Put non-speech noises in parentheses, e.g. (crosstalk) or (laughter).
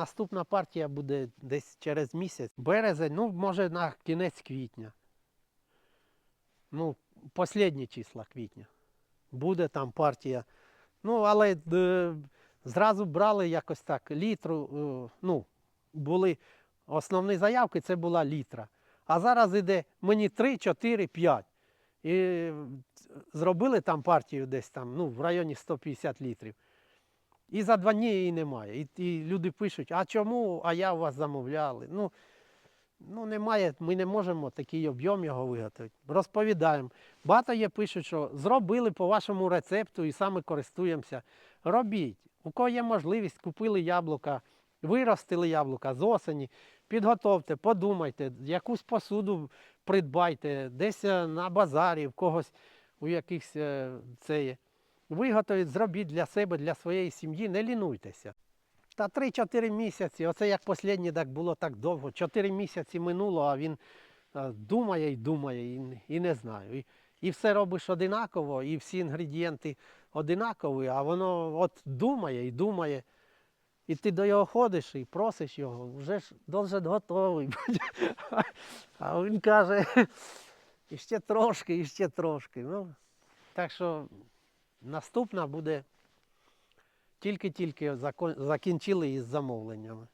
Наступна партія буде десь через місяць. Березень, ну, може, на кінець квітня. Ну, останні числа квітня. Буде там партія. Ну, але е, зразу брали якось так літру. е, ну, були основні заявки, це була літра. А зараз іде мені 3, 4, 5. І е, зробили там партію десь там, ну, в районі 150 літрів. І за два дні її немає. І, і люди пишуть, а чому, а я у вас замовляли. Ну, ну немає, ми не можемо такий об'єм його виготовити. Розповідаємо. Багато є пишуть, що зробили по вашому рецепту і саме користуємося. Робіть. У кого є можливість, купили яблука, виростили яблука з осені, підготовте, подумайте, якусь посуду придбайте, десь е, на базарі, в когось у якихось е, це є. Виготовіть, зробіть для себе, для своєї сім'ї, не лінуйтеся. Та 3-4 місяці, оце як останнє так було так довго. 4 місяці минуло, а він думає і думає, і, і не знаю. І, і все робиш одинаково, і всі інгредієнти одинакові, а воно от думає і думає. І ти до його ходиш і просиш його, вже ж должен готовий бути. (laughs) А він каже, (laughs) іще трошки, іще трошки. Ну, так що наступна буде тільки-тільки закінчили із замовленнями.